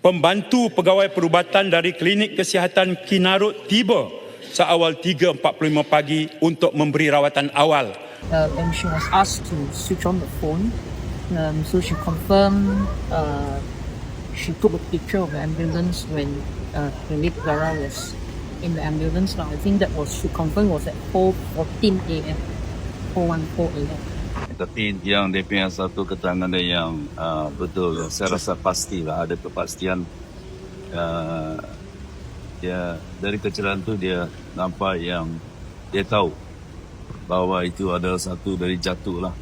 Pembantu pegawai perubatan dari Klinik Kesihatan Kinarut tiba seawal 3.45 pagi untuk memberi rawatan awal. uh, and she was asked to switch on the phone. Um, so she confirmed uh, she took a picture of the ambulance when uh, the late Zara was in the ambulance. Now I think that was she confirmed was at 4:14 a.m. 4:14 a.m. Tapi yang dia punya satu keterangan dia yang uh, betul, saya rasa pastilah ada kepastian. Uh, dia dari kecerahan tu dia nampak yang dia tahu bahawa itu adalah satu dari jatuh lah.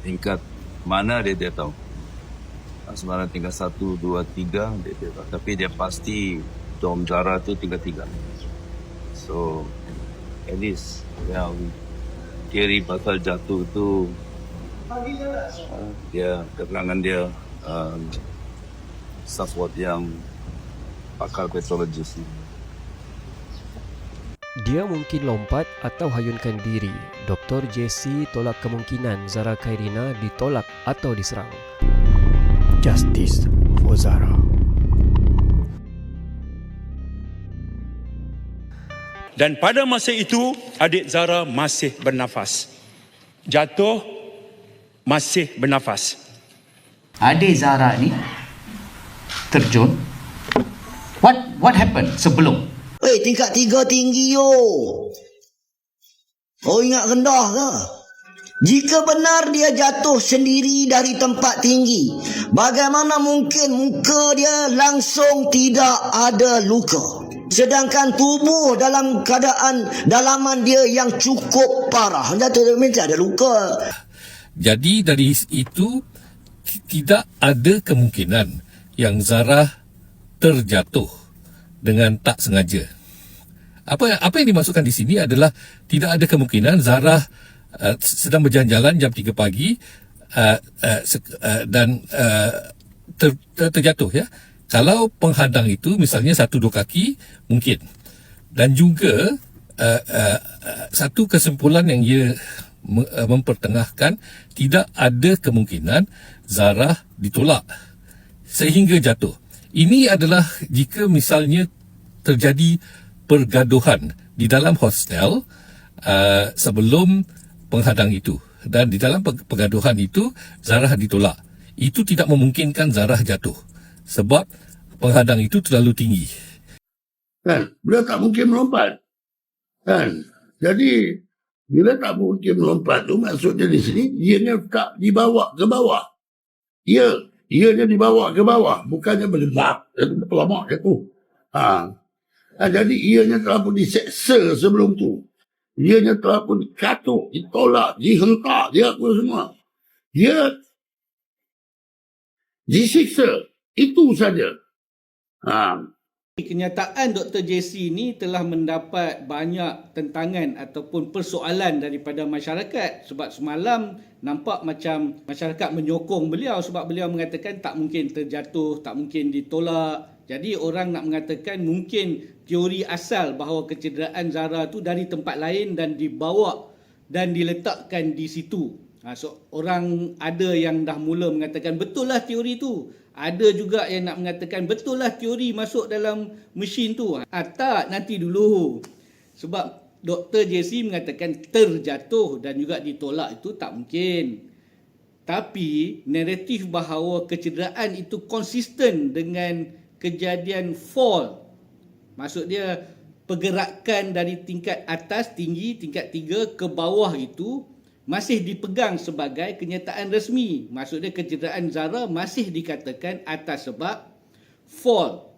Tingkat mana dia dia tahu. Sebenarnya tingkat satu, dua, tiga dia, dia tahu. Tapi dia pasti Dom Zara tu tingkat tiga. So, at least yang teori pasal jatuh tu uh, dia keterangan dia um, support yang pakar petrologis ni. Dia mungkin lompat atau hayunkan diri. Dr. JC tolak kemungkinan Zara Khairina ditolak atau diserang. Justice for Zara. Dan pada masa itu, adik Zara masih bernafas. Jatuh, masih bernafas. adik Zara ni terjun. What what happened sebelum? Eh, tingkat tiga tinggi yo. Oh ingat rendah ke? Jika benar dia jatuh sendiri dari tempat tinggi, bagaimana mungkin muka dia langsung tidak ada luka? Sedangkan tubuh dalam keadaan dalaman dia yang cukup parah. Jatuh dia mesti ada luka. Jadi dari itu tidak ada kemungkinan yang Zara terjatuh dengan tak sengaja. Apa apa yang dimasukkan di sini adalah tidak ada kemungkinan Zara uh, sedang berjalan-jalan jam 3 pagi uh, uh, uh, dan uh, ter, ter, terjatuh ya. Kalau penghadang itu misalnya satu dua kaki mungkin. Dan juga uh, uh, satu kesimpulan yang ia uh, mempertengahkan tidak ada kemungkinan Zara ditolak sehingga jatuh. Ini adalah jika misalnya terjadi pergaduhan di dalam hostel uh, sebelum penghadang itu dan di dalam pe- pergaduhan itu Zarah ditolak. Itu tidak memungkinkan Zarah jatuh sebab penghadang itu terlalu tinggi. kan? Beliau tak mungkin melompat. Kan? Jadi bila tak mungkin melompat tu maksudnya di sini ianya tak dibawa ke bawah. Ia ianya dibawa ke bawah. Bukannya berlembab pelamak itu ha. ha jadi ianya telah pun diseksa sebelum tu. Ianya telah pun dikatuk ditolak dihentak dia semua. Dia disiksa itu saja ha Kenyataan Dr. JC ini telah mendapat banyak tentangan ataupun persoalan daripada masyarakat sebab semalam nampak macam masyarakat menyokong beliau sebab beliau mengatakan tak mungkin terjatuh, tak mungkin ditolak. Jadi orang nak mengatakan mungkin teori asal bahawa kecederaan Zara tu dari tempat lain dan dibawa dan diletakkan di situ. Ha, so orang ada yang dah mula mengatakan betul lah teori tu. Ada juga yang nak mengatakan betul lah teori masuk dalam mesin tu. Ha, tak, nanti dulu. Sebab Dr. JC mengatakan terjatuh dan juga ditolak itu tak mungkin. Tapi naratif bahawa kecederaan itu konsisten dengan kejadian fall. Maksud dia pergerakan dari tingkat atas tinggi, tingkat tiga ke bawah itu masih dipegang sebagai kenyataan resmi. Maksudnya kecederaan Zara masih dikatakan atas sebab fall.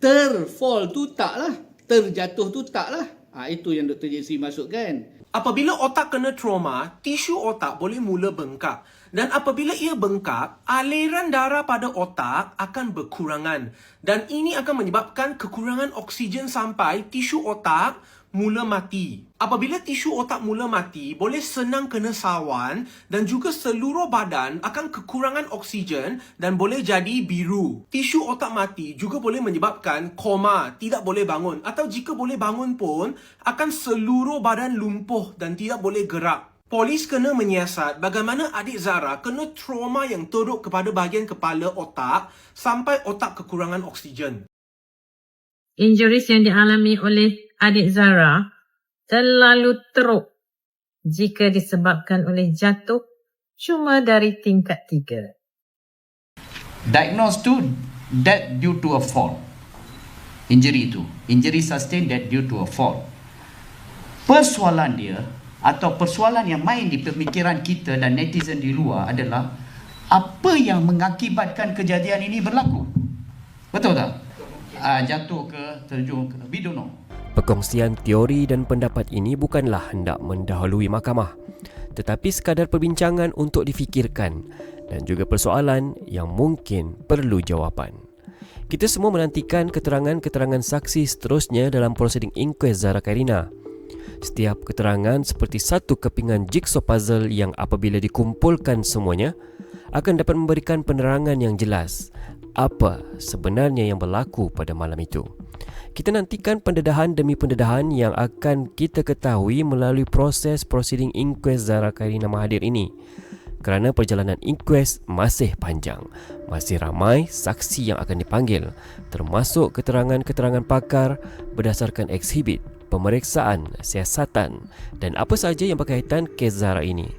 Terfall tu taklah. Terjatuh tu taklah. Ha, itu yang Dr. JC masukkan. Apabila otak kena trauma, tisu otak boleh mula bengkak. Dan apabila ia bengkak, aliran darah pada otak akan berkurangan. Dan ini akan menyebabkan kekurangan oksigen sampai tisu otak mula mati. Apabila tisu otak mula mati, boleh senang kena sawan dan juga seluruh badan akan kekurangan oksigen dan boleh jadi biru. Tisu otak mati juga boleh menyebabkan koma, tidak boleh bangun atau jika boleh bangun pun akan seluruh badan lumpuh dan tidak boleh gerak. Polis kena menyiasat bagaimana adik Zara kena trauma yang teruk kepada bahagian kepala otak sampai otak kekurangan oksigen. Injuries yang dialami oleh adik Zara terlalu teruk jika disebabkan oleh jatuh cuma dari tingkat tiga. Diagnosed to death due to a fall. Injury itu. Injury sustained death due to a fall. Persoalan dia atau persoalan yang main di pemikiran kita dan netizen di luar adalah apa yang mengakibatkan kejadian ini berlaku. Betul tak? Uh, jatuh ke, terjun ke, we don't know. Perkongsian teori dan pendapat ini bukanlah hendak mendahului mahkamah tetapi sekadar perbincangan untuk difikirkan dan juga persoalan yang mungkin perlu jawapan. Kita semua menantikan keterangan-keterangan saksi seterusnya dalam prosiding inquest Zara Kairina. Setiap keterangan seperti satu kepingan jigsaw puzzle yang apabila dikumpulkan semuanya akan dapat memberikan penerangan yang jelas apa sebenarnya yang berlaku pada malam itu. Kita nantikan pendedahan demi pendedahan yang akan kita ketahui melalui proses proceeding inquest Zara Kairina Mahathir ini. Kerana perjalanan inquest masih panjang, masih ramai saksi yang akan dipanggil, termasuk keterangan-keterangan pakar berdasarkan ekshibit, pemeriksaan, siasatan dan apa sahaja yang berkaitan kes Zara ini.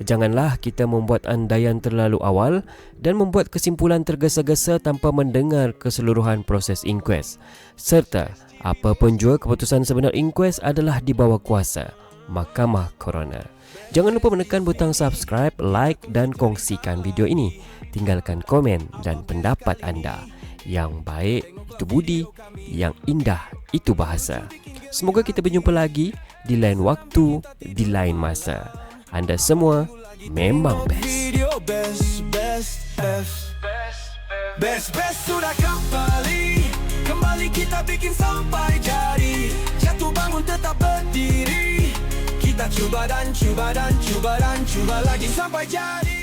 Janganlah kita membuat andaian terlalu awal dan membuat kesimpulan tergesa-gesa tanpa mendengar keseluruhan proses inquest. Serta, apapun jua keputusan sebenar inquest adalah di bawah kuasa Mahkamah Coroner. Jangan lupa menekan butang subscribe, like dan kongsikan video ini. Tinggalkan komen dan pendapat anda. Yang baik itu budi, yang indah itu bahasa. Semoga kita berjumpa lagi di lain waktu, di lain masa. Anda semua memang best. Best, best, best. Best, best sudah kembali. Kembali kita bikin sampai jadi. Jatuh bangun tetap berdiri. Kita cuba dan cuba dan cuba dan cuba lagi sampai jadi